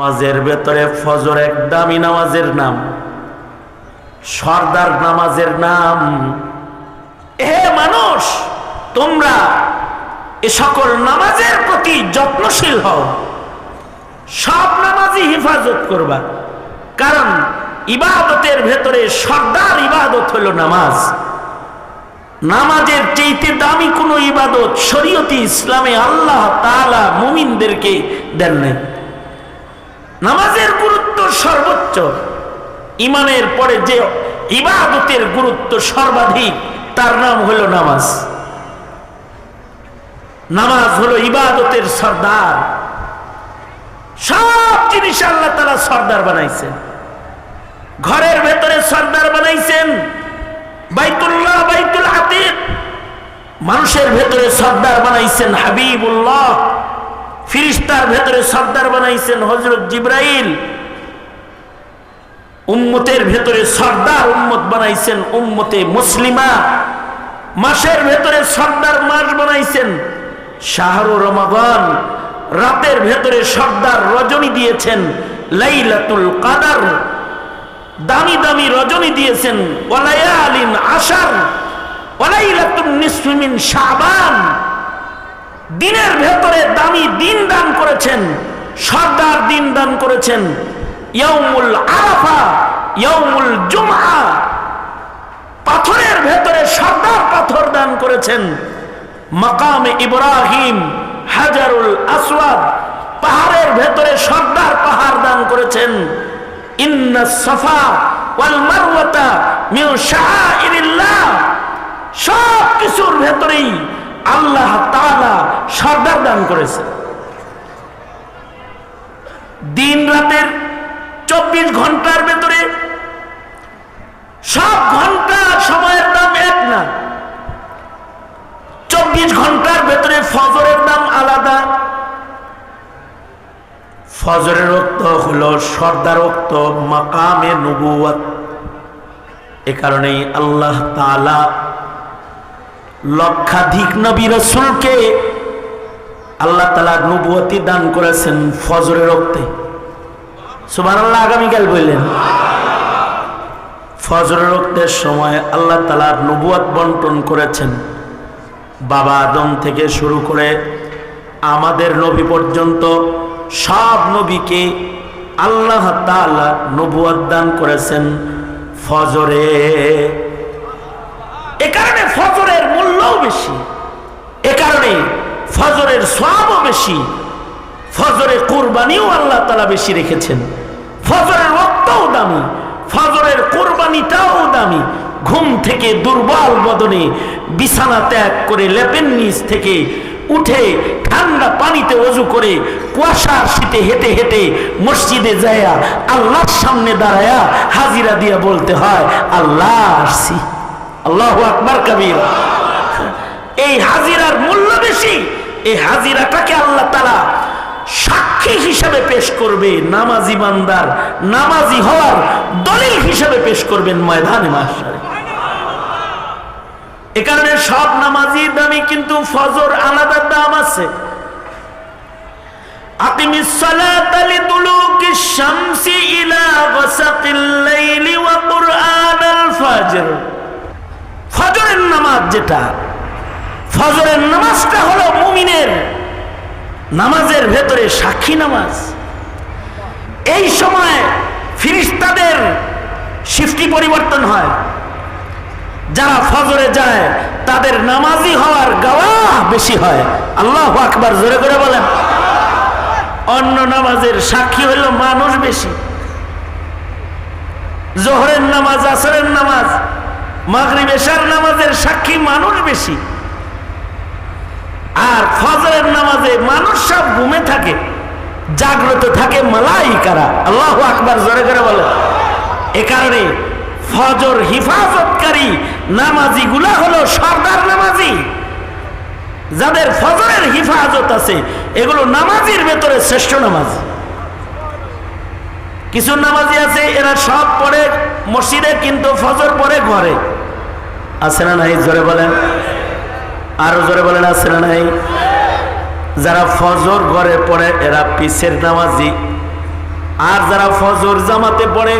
নামাজের ভেতরে ফজর এক দামি নামাজের নাম, সর্দার নামাজের নাম। হে মানুষ, তোমরা এ সকল নামাজের প্রতি যত্নশীল হও, সব নামাজই হেফাজত করবা। কারণ ইবাদতের ভেতরে সর্দার ইবাদত হলো নামাজ। নামাজের চেয়েতে দামি কোনো ইবাদত শরীয়তি ইসলামে আল্লাহ তাআলা মুমিনদেরকে দেন নাই। নামাজের গুরুত্ব সর্বোচ্চ। ইমানের পরে যে ইবাদতের গুরুত্ব সর্বাধিক, তার নাম হলো নামাজ। নামাজ হলো ইবাদতের সর্দার। সব জিনিস আল্লাহ তারা সর্দার বানাইছেন। ঘরের ভেতরে সর্দার বানাইছেন। বাইতুল্লাহ, বাইতুল আতিক। মানুষের ভেতরে সর্দার বানাইছেন হাবিবুল্লাহ। ফিরিস্তার ভেতরে সর্দার বানাইছেন হজরত জিব্রাইল। উম্মতের ভেতরে সর্দার উম্মত বানাইছেন উম্মতে মুসলিমা। মাসের ভেতরে সর্দার মাস বানাইছেন শাহরু রমাদান। রাতের ভেতরে সর্দার রজনী দিয়েছেন লাইলাতুল কাদার। দামি দামি রজনী দিয়েছেন ওয়ালায়ালিন আশার। ওয়ালাইলাতুন নিসফিমিন শাবান। দিনের ভেতরে দামি দিন দান করেছেন, সর্দার দিন দান করেছেন। ইয়াউমুল আরাফা, ইয়াউমুল জুমআ, পাথরের ভেতরে সর্দার পাথর দান করেছেন। মাকামে ইব্রাহিম, হাজারুল আসওয়াদ, পাহাড়ের ভেতরে সর্দার পাহাড় দান করেছেন। ইন্না সাফা ওয়াল মারওয়াতা মিন শাআইরিল্লাহ সব কিছুর ভেতরেই আল্লাহ তাআলা সর্দার দান করেছে। দিন রাতের চব্বিশ ঘণ্টার ভেতরে সব ঘণ্টা সময়ের দাম এক না। চব্বিশ ঘণ্টার ভেতরে ফজরের দাম আলাদা। ফজরের রক্ত হলো সর্দার রক্ত, মাকামে নবুয়াত এ কারণেই আল্লাহ তাআলা লক্ষাধিক নবী রসুলকে আল্লাহ তালা নবুয়তি দান করেছেন ফজরের রক্তে। সুবান আল্লাহ আগামীকাল বললেন, ফজরের রক্তের সময় আল্লাহ তালা নবুয়াত বন্টন করেছেন। বাবা আদম থেকে শুরু করে আমাদের নবী পর্যন্ত সব নবীকে আল্লাহ তাআলা নবুয়াত দান করেছেন ফজরে। এ কারণে ফজরের মূল্যও বেশি। এ কারণে ফজরের সবও বেশি। ফজরে কোরবানিও আল্লাহ তালা বেশি রেখেছেন। ফজরের রক্তও দামি। ফজরের কোরবানিটাও দামি। ঘুম থেকে দুর্বল বদনে বিছানা ত্যাগ করে লেপেন নিচ থেকে উঠে ঠান্ডা পানিতে অজু করে কুয়াশার শীতে হেঁটে হেঁটে মসজিদে যায়া আল্লাহর সামনে দাঁড়ায়া হাজিরা দিয়া বলতে হয়, আল্লাহ আসছি। আল্লাহ আকবার কবির। এই হাজিরার মূল্য বেশি। এই হাজিরাটাকে আল্লাহ তালা সাক্ষী হিসাবে পেশ করবে, নামাজি বান্দার নামাজি হওয়ার দলিল হিসাবে পেশ করবেন ময়দানে মাসারে এ কারণে সব নামাজি দামি কিন্তু ফজর আলাদা দাম আছে। নামাজ যেটা ফজরের নামাজটা হলো মুমিনের নামাজের ভেতরে সাক্ষী নামাজ। এই সময় ফিরিস্তাদের শিফটি পরিবর্তন হয়। যারা ফজরে যায়, তাদের নামাজি হওয়ার গাওয়া বেশি হয়। আল্লাহ আকবার, জোরে করে বলেন। অন্য নামাজের সাক্ষী হইল মানুষ বেশি। জোহরের নামাজ, আসরের নামাজ, মাগরিব, এশার নামাজের সাক্ষী মানুষ বেশি। আর ফজরের নামাজে মানুষ সব ঘুমে থাকে, জাগ্রত থাকে মালাইকারা। আল্লাহ আকবার, জোরে করে বলে এ কারণে ফজর হিফাজতকারী নামাজি গুলা হলো সর্দার নামাজি। যাদের ফজরের হিফাজত আছে, এগুলো নামাজির ভেতরে শ্রেষ্ঠ নামাজ। কিছু নামাজি আছে, এরা সব পড়ে মসজিদে, কিন্তু ফজর পরে ঘরে। আছে না নাই? জোরে বলেন। আরও জোরে বলেন, আছে না নাই? যারা ফজর ঘরে পড়ে, এরা পিসের নামাজি। আর যারা ফজর জামাতে পড়ে,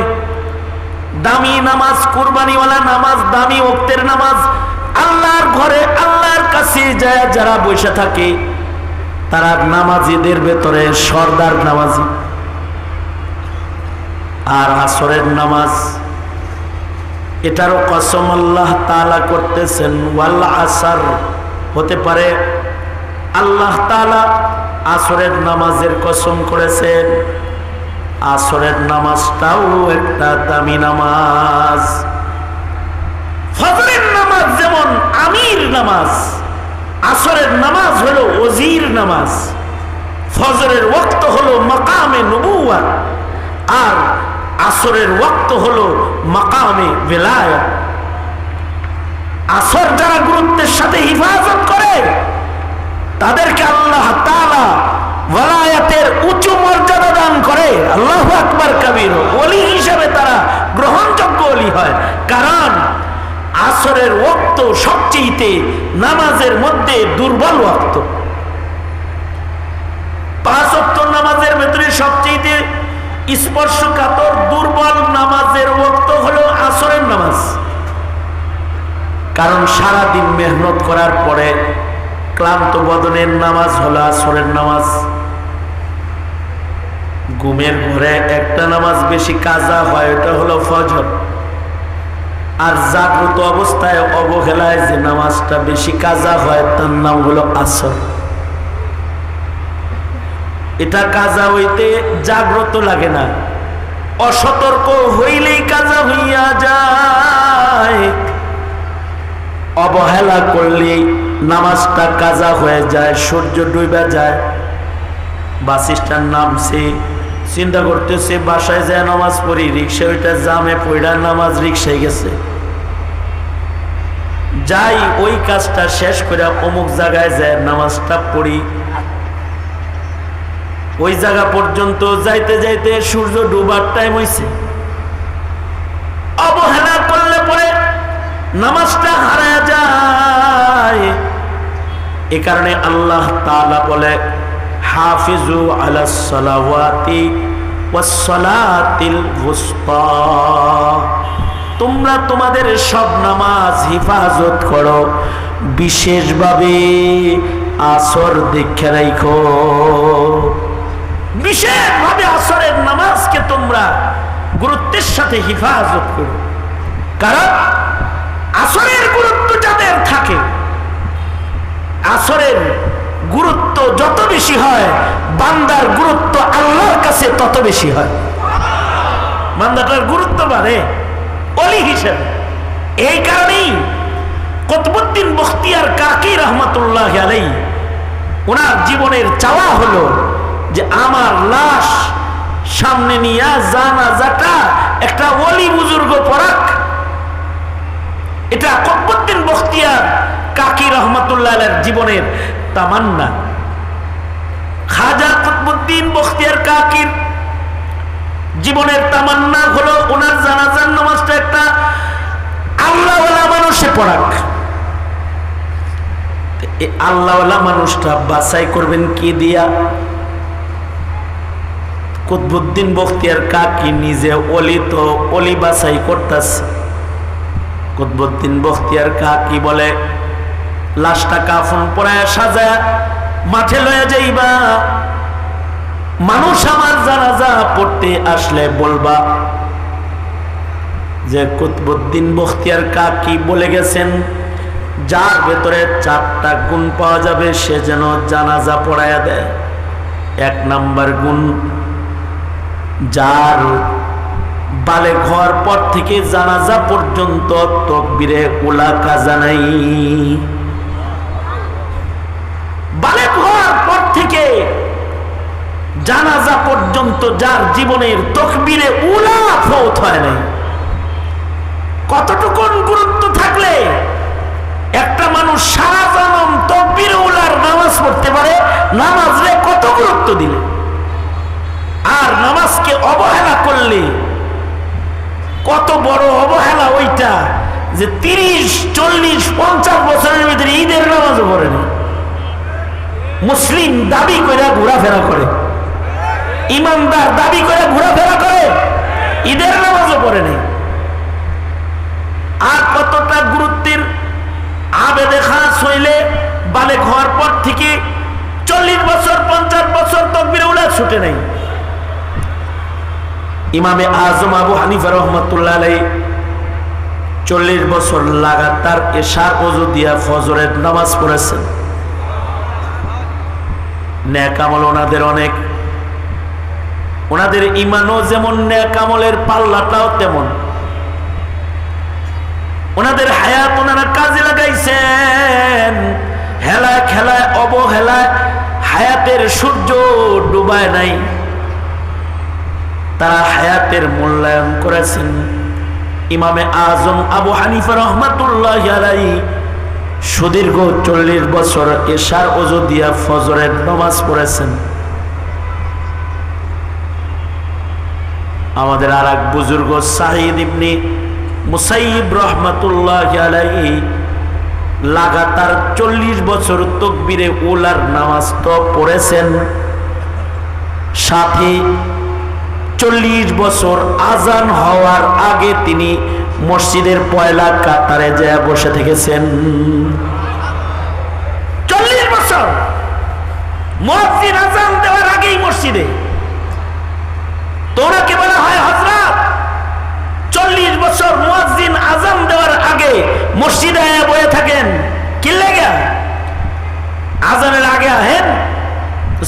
দামি নামাজ, কুরবানিওয়ালা নামাজ, দামি ওক্তের নামাজ, আল্লাহর ঘরে, আল্লাহর কাছে যায়, যারা বসে থাকে, তারা নামাজিদের ভেতরে সর্দার নামাজি। আর আসরের নামাজ, এটারও কসম আল্লাহ তালা করতেছেন, ওয়াল আসার। হতে পারে। আল্লাহ তালা আসরের নামাজের কসম করেছেন, আসরের নামাজটাও একটা দামি নামাজ। ফজরের নামাজ যেমন আমির নামাজ, আসরের নামাজ হলো ওজির নামাজ, ফজরের ওক্ত হলো মাকামে নবুয়া আর আসরের ওক্ত হলো মাকামে বেলায় আসর যারা গুরুত্বের সাথে হিফাজত করে, তাদেরকে আল্লাহ উঁচু মর্যাদা দান করে। আল্লাহ আকবার কবির, ওলি হিসেবে তারা গ্রহণযোগ্য অলি হয়। কারণ আসরের ওক্ত সবচেয়ে নামাজের মধ্যে দুর্বল ওক্ত। পাঁচ অক্ত নামাজের ভেতরে সবচেয়ে স্পর্শকাতর দুর্বল নামাজের ওক্ত হলো আসরের নামাজ। কারণ সারাদিন মেহনত করার পরে ক্লান্ত বদনের নামাজ হলো আসরের নামাজ। ঘুমের ঘরে একটা নামাজ বেশি কাজা হয়, ওটা হলো ফজর। আর জাগ্রত অবস্থায় অবহেলায় যে নামাজটা বেশি কাজা হয়, তার নাম হলো আসর। এটা কাজা হইতে জাগ্রত লাগে না। অসতর্ক হইলেই কাজা হইয়া যায়। অবহেলা করলে নামাজটা কাজা হয়ে যায়, সূর্য ডুবে যায়। বাস স্ট্যান্ড নামছে, চিন্তা করতেছে, বাসায় যায় নামাজ পড়ি রিক্সা ওইটা জামে পড়া নামাজ রিক্সায় গেছে। যাই, ওই কাজটা শেষ করে অমুক জায়গায় যায়, নামাজটা পড়ি। ওই জায়গা পর্যন্ত যাইতে যাইতে সূর্য ডুবার টাইম হয়েছে অবহেলা করলে পরে নামাজটা হারা যায়। এ কারণে আল্লাহ তাআলা বলে, হাফিজু আলা তোমরা তোমাদের সব নামাজ হিফাজত করো। বিশেষভাবে আসর দেখে রাখো। বিশেষভাবে আসরের নামাজকে তোমরা গুরুত্বের সাথে হিফাজত করো। কারণ আসরের গুরুত্ব যাদের থাকে, আসরের গুরুত্ব যত বেশি হয়, বান্দার গুরুত্ব আল্লাহর কাছে তত বেশি হয়। বান্দাটার গুরুত্ব বাড়ে অলি হিসেবে। এই কারণেই কতবুদ্দিন বখতিয়ার কাকি রহমতুল্লাহ আলাই ওনার জীবনের চাওয়া হলো যে আমার লাশ সামনে নিয়ে জানা জানাজাটা একটা অলি বুজুর্গ পড়াক এটা কতবুদ্দিন বখতিয়ার কাকি রহমতুল্লাহ জীবনের তামান্না। খাজা কুতবুদ্দিন বখতিয়ার কাকির জীবনের তামান্না হলো ওনার জানাজার নামাজটা একটা আল্লাহওয়ালা মানুষে পড়াক। আল্লাহওয়ালা মানুষটা বাছাই করবেন কি দিয়া? কুতবুদ্দিন বখতিয়ার কাকি নিজে অলি তো অলি বাছাই করতেছে। কুতবুদ্দিন বখতিয়ার কাকি বলে? লাশটা কাফন পরায় সাজায় মাঠে লয়ে যাইবা। মানুষ আমার জানাজা পড়তে আসলে বলবা। যে কুতবুদ্দিন বখতিয়ার কাকি বলে গেছেন? যার ভেতরে চারটা গুণ পাওয়া যাবে, সে যেন জানাজা পড়ায়া দেয়। এক নাম্বার গুণ, যার বালে ঘর পর থেকে জানাজা পর্যন্ত তকবিরে ওলা কাজা নাই। বালে ঘর পর থেকে জানাজা পর্যন্ত যার জীবনের তকবিরে উলা ফৌত হয় নাই। কতটুকুন গুরুত্ব থাকলে একটা মানুষ সারা জনম তকবিরে উলার নামাজ পড়তে পারে নামাজ কত গুরুত্ব দিলে? আর নামাজকে অবহেলা করলে কত বড় অবহেলা ওইটা যে তিরিশ, চল্লিশ, পঞ্চাশ বছরের ভিতরে ঈদের নামাজ পড়ে না। মুসলিম দাবি করে ঘোরাফেরা করে। ইমানদার দাবি করে ঘোরাফেরা করে, ঈদের নামাজও পড়ে নেই আর কতটা গুরুত্বের আবেদে খাস হইলে বালে খাওয়ার পর থেকে চল্লিশ বছর, পঞ্চাশ বছর তকবির উলা ছুটে নেই। ইমামে আজম আবু হানিফা রহমতুল্লাহ চল্লিশ বছর লাগাতার এশার অজু দিয়া ফজরের নামাজ পড়েছেন। ন্যাকামল ওনাদের অনেক। ওনাদের ইমানও যেমন ন্যাকামলের পাল্লাটাও তেমন। ওনাদের হায়াত ওনারা কাজে লাগাইছেন। হেলায় খেলায়, অবহেলায় হায়াতের সূর্য ডুবায় নাই। তারা হায়াতের মূল্যায়ন করেছেন। ইমামে আজম আবু হানিফা রহমাতুল্লাহ সুদীর্ঘ চল্লিশ বছর এশার ওজু দিয়া ফজরের নমাজ পড়েছেন। আমাদের আর এক বুজুর্গ সাহিদ ইবনি মুসাইব রহমাতুল্লাহ লাগাতার চল্লিশ বছর তকবিরে উলার নামাজ তো পড়েছেন। সাথে চল্লিশ বছর আজান হওয়ার আগে তিনি মসজিদের পয়লা কাতারে যায় বসে থেকেছেন। চল্লিশ বছর মসজিদ আজান দেওয়ার আগেই মসজিদে। তোরা কে বলা হয় হজরত চল্লিশ বছর মুয়াজ্জিন আজান দেওয়ার আগে মসজিদে বয়ে থাকেন। কি লেগে? আজানের আগে আহেন?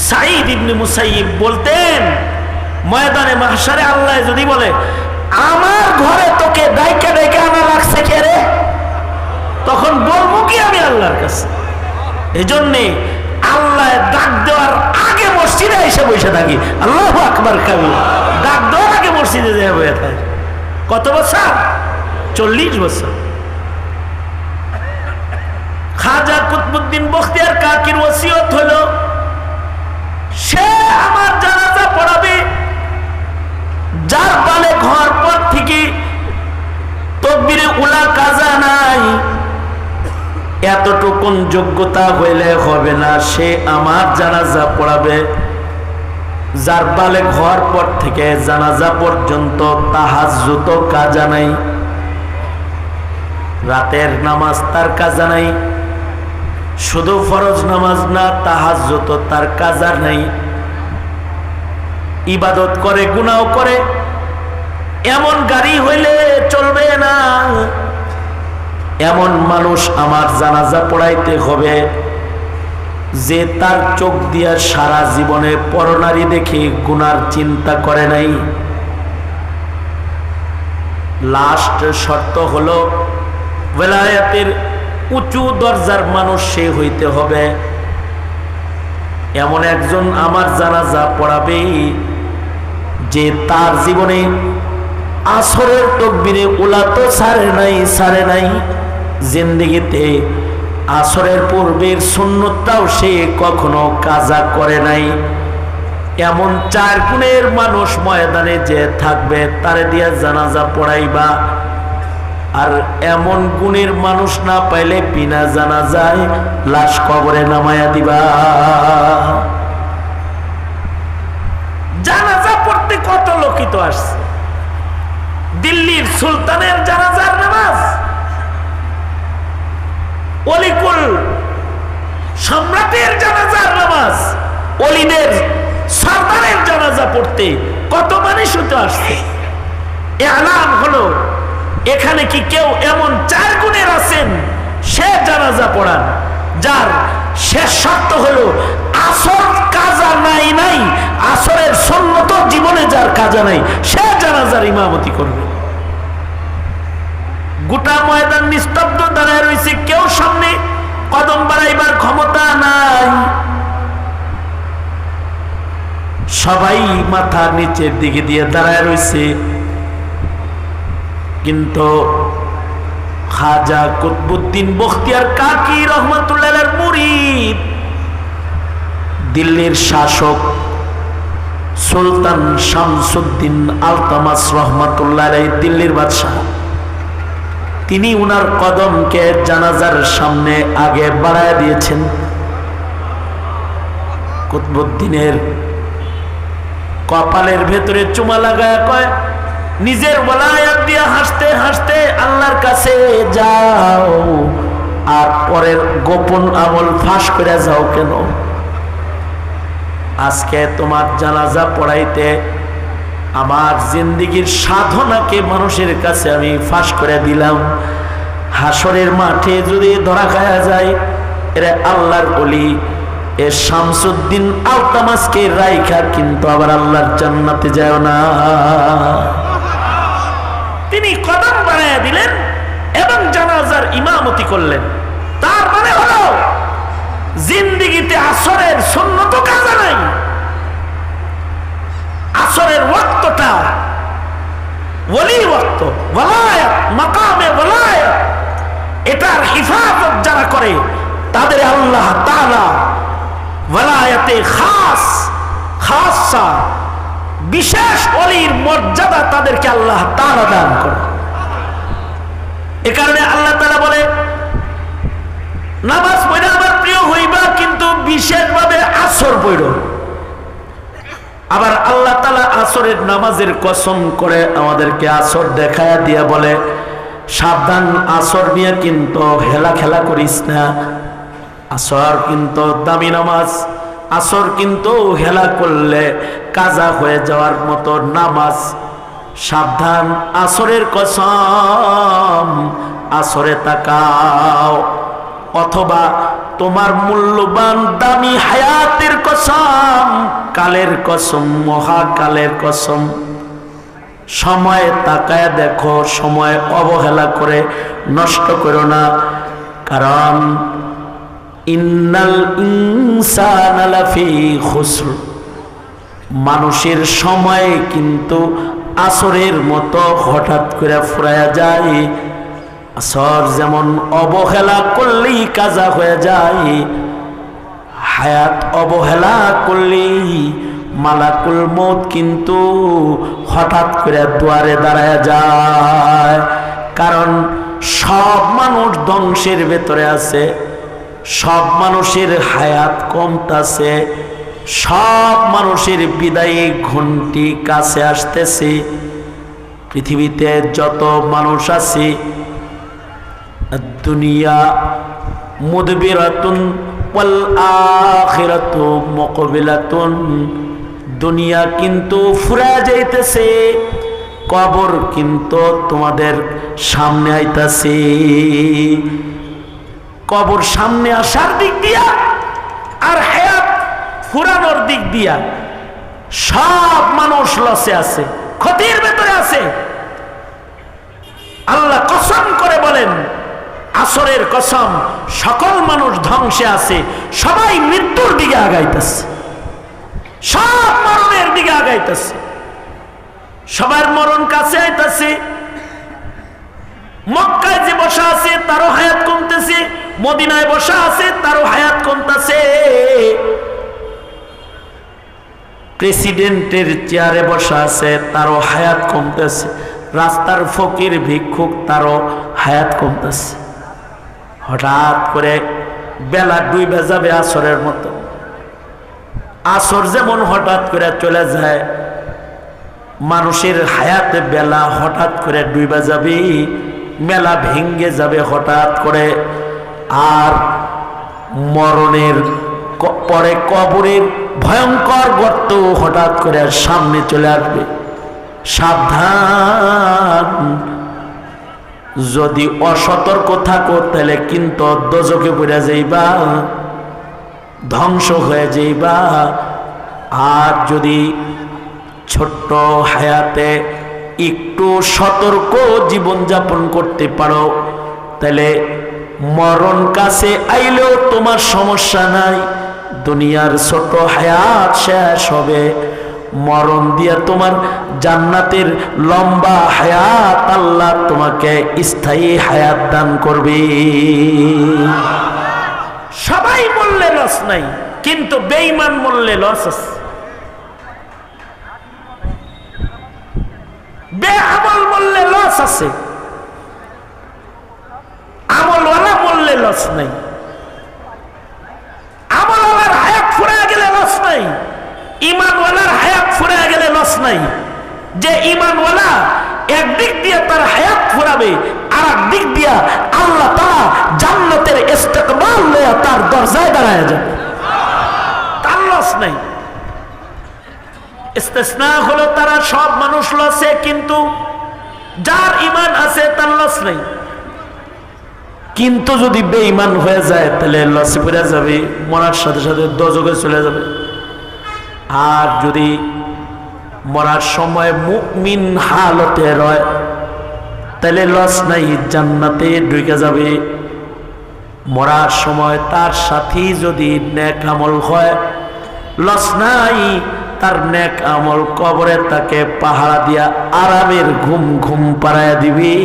সাইদ ইবনে মুসাইব বলতেন ময়দানে মাহসারে আল্লাহ যদি বলে, আমার ঘরে তোকে ডাইকা ডাইকা আনা লাগছে কে রে? তখন বলব কি আমি আল্লাহর কাছে? এই জন্যে আল্লাহ ডাক দেওয়ার আগে মসজিদে এসে বসে থাকি। আল্লাহ আকবার কাবি ডাক দেওয়ার আগে মসজিদে যেয়ে বসে কত বছর? চল্লিশ বছর। খাজা কুতবুদ্দিন বখতিয়ার কাকির ওসিয়ত হলো, সে আমার পড়াবে যার পালে ঘর পর থেকে তকবিরে উলা কাজা নাই, এতটুকুন যোগ্যতা হইলে হবে না। সে আমার জানাজা পড়াবে, যার পালে ঘর পর থেকে জানাজা পর্যন্ত তাহাজুত কাজা নাই। রাতের নামাজ তার কাজা নাই, শুধু ফরজ নামাজ না তাহাজুত তার কাজা নাই। ইবাদত করে গুনাও করে এমন গাড়ি হইলে চলবে না। এমন মানুষ আমার জানাজা পড়াইতে হবে যে তার চোখ দিয়া সারা জীবনে পরনারী দেখে গুনার চিন্তা করে নাই। লাস্ট শর্ত হলো বেলায়াতের উঁচু দরজার মানুষ সে হইতে হবে। এমন একজন আমার জানাজা পড়াবেই যে তার জীবনে আসরের তকবিরে, ওলা তো সারে নাই সারে নাই। জিন্দিগিতে আসরের পূর্বের সুন্নতটাও সে কখনো কাজা করে নাই। এমন চার গুণের মানুষ ময়দানে যে থাকবে, তারে দিয়া জানাজা পড়াইবা। আর এমন গুণের মানুষ না পাইলে বিনা জানা যায় লাশ কবরে নামায়া দিবা। জানাজা পড়তে কত লোকিত আসছে। দিল্লির সুলতানের জানাজার নামাজ। অলিকুল সম্রাটের জানাজার নামাজ। অলিদের সরদারের জানাজা পড়তে কত মানুষ হতে আসছে। এ আলাম হলো, এখানে কি কেউ এমন চার গুণের আছেন? সে জানাজা পড়ান যার শেষ শর্ত হলো, আসর কাজা নাই নাই, আসরের সন্ন্যত জীবনে যার কাজা নাই, সে জানাজার ইমামতি করবে। গোটা ময়দান নিস্তব্ধ দাঁড়ায় রয়েছে, কেউ সামনে কদম বাড়াইবার ক্ষমতা নাই। সবাই মাথা নিচের দিকে দিয়ে দাঁড়ায় রয়েছে। কিন্তু খাজা কুতবুদ্দিন বখতিয়ার কাকি রহমতুল্লাহ মুরিদ, দিল্লির শাসক সুলতান শামসুদ্দিন আলতামাস রহমতুল্লাহ দিল্লির বাদশাহ। তিনি উনার কদমকে জানাজার সামনে আগে বাড়ায় দিয়েছেন। কুতবুদ্দিনের কপালের ভেতরে চুমা লাগায় কয়, নিজের বলায়াত দিয়ে হাসতে হাসতে আল্লাহর কাছে যাও, আর পরের গোপন আমল ফাঁস করে যাও কেন? আজকে তোমার জানাজা পড়াইতে আমার জিন্দিগির সাধনাকে মানুষের কাছে আমি ফাঁস করে দিলাম। হাসরের মাঠে যদি ধরা খায়া যায়, এরা আল্লাহর বলি এ শামসুদ্দিন আলতামাসকে রাইখা কিন্তু আবার আল্লাহর জান্নাতে যায় না। তিনি কদম বাড়াইয়া দিলেন এবং জানাজার ইমামতি করলেন। তার মানে হলো, জিন্দিগিতে আসরের সুন্নত কাজা নাই। বিশেষ অলির মর্যাদা তাদেরকে আল্লাহ তাআলা দান করে এ কারণে আল্লাহ তাআলা বলে, নামাজ পড়ে আমার প্রিয় হইবা, কিন্তু বিশেষভাবে আসর আবার আল্লাহ তালা আসরের নামাজের কসম করে আমাদেরকে আসর দেখায় দিয়ে বলে, সাবধান, আসর নিয়ে কিন্তু হেলা খেলা করিস না। আসর কিন্তু দামি নামাজ। আসর কিন্তু হেলা করলে কাজা হয়ে যাওয়ার মতো নামাজ। সাবধান, আসরের কসম, আসরে তাকাও। অথবা তোমার মূল্যবান দামি হায়াতের কসম, কালের কসম, মহাকালের কসম। সময় তাকায় দেখো, সময় অবহেলা করে নষ্ট করো না। কারণ ইন্নাল ইনসান লাফি খুসর। মানুষের সময় কিন্তু আসরের মতো হঠাৎ করে ফুরায়া যায়। আসর যেমন অবহেলা করলেই কাজা হয়ে যায়। হায়াত অবহেলা করলেই মালাকুল মত কিন্তু হঠাৎ করে দুয়ারে দাঁড়ায় যায়। কারণ সব মানুষ ধ্বংসের ভেতরে আছে। সব মানুষের হায়াত কমতাছে, সব মানুষের বিদায়ী ঘন্টি কাছে আসতেছে। পৃথিবীতে যত মানুষ আছে, দুনিয়া মুদবিরাতুন ওয়াল আখিরাতু মুকবিলাতুন। দুনিয়া কিন্তু ফুরা যাইতেছে, কবর কিন্তু তোমাদের সামনে আইতাছে। কবর সামনে আসার দিক দিয়া আর হায়াত ফুরানোর দিক দিয়া সব মানুষ লসে আছে, ক্ষতির ভেতরে আছে। আল্লাহ কসম করে বলেন, আসরের কসম, সকল মানুষ ধ্বংসে আছে, সবাই মৃত্যুর দিকে আগাইতেছে। সব মরণের দিকে আগাইতেছে। সবার মরণ কাছে আইতেছে। মক্কায় যে বসা আছে, তারও হায়াত কমতেছে। মদিনায় বসা আছে, তারও হায়াত কমতেছে। প্রেসিডেন্টের চেয়ারে বসা আছে, তারও হায়াত কমতেছে। রাস্তার ফকির ভিক্ষুক, তারও হায়াত কমতেছে। হঠাৎ করে বেলা ডুইবে যাবে আসরের মতো। আসর যেমন হঠাৎ করে চলে যায়, মানুষের হায়াতে বেলা হঠাৎ করে ডুইবা যাবে মেলা ভেঙ্গে যাবে হঠাৎ করে। আর মরণের পরে কবরের ভয়ঙ্কর গর্ত হঠাৎ করে আর সামনে চলে আসবে। সাবধান। যদি অসতর্ক থাকো, তাহলে কিন্তু দোজকে পড়ে যাইবা, ধ্বংস হয়ে যাইবা। আর যদি ছোট্ট হায়াতে একটু সতর্ক জীবনযাপন করতে পারো, তাহলে মরণ কাছে আইলেও তোমার সমস্যা নাই। দুনিয়ার ছোট হায়াত শেষ হবে। মরণ দিয়া তোমার জান্নাতের লম্বা হায়াত আল্লাহ তোমাকে স্থায়ী হায়াত দান করবে। সবাই বললে লস নাই, কিন্তু বেইমান বললে লস আছে। বেআমল বললে লস আছে। বললে নাই। আমলওয়ালার হায়াত ফুরে গেলে লস নাই। ইমানওয়ালার হায়াত ফুরে গেলে লস নাই। যে ইমানওয়ালা একদিক দিয়ে তার হায়াত ফুরাবে আর একদিক দিয়া আল্লাহ তারা জান্নাতের ইস্তেকবাল লইয়া তার দরজায় দাঁড়ায় যাবে। তার লস নাই। ইস্তেসনা হলো তারা সব মানুষ লসে, কিন্তু যার ইমান আছে তার লস নেই। কিন্তু যদি বেঈমান হয়ে যায়, তাহলে লসে পড়ে যাবে, মরার সাথে সাথে দজকে চলে যাবে। আর যদি মরার সময় মুমিন হালতে রয়, তাহলে লস নাই, জান্নাতে ঢুকে যাবে। মরার সময় তার সাথী যদি নেক আমল হয়, লস নাই, তার নেক আমল কবরে তাকে পাহারা দিয়া আরামের ঘুম ঘুম পাড়ায় দিবি।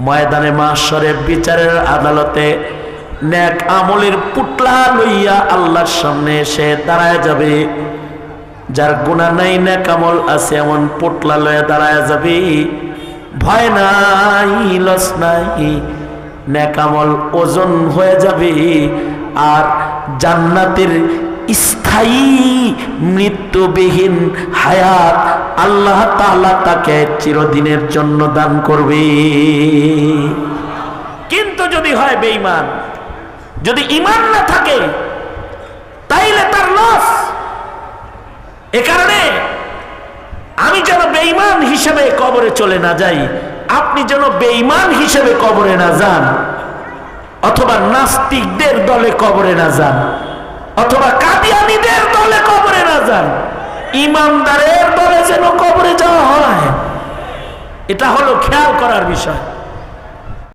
ময়দানে মাসরে বিচারের আদালতে নেক আমলের পুটলা লইয়া আল্লাহর সামনে এসে দাঁড়ায় যাবে। যার গুণা নাই, নেক আমল আছে, এমন পুটলা লয়ে দাঁড়ায় যাবে। ভয় নাই, লস নাই নেকামল ওজন হয়ে যাবে। আর জান্নাতের স্থায়ী মৃত্যুবিহীন হায়াত আল্লাহ তাআলা তাকে চিরদিনের জন্য দান করবে। কিন্তু যদি হয় বেঈমান, যদি ইমান না থাকে, তাইলে তার লস। এ কারণে আমি যেন বেঈমান হিসেবে কবরে চলে না যাই, আপনি যেন বেঈমান হিসেবে কবরে না যান, অথবা নাস্তিকদের দলে কবরে না যান। অথবা কাদিয়ানিদের দলে কবরে না যান। ইমানদারের দলে যেন কবরে যাওয়া হয়। এটা হলো খেয়াল করার বিষয়।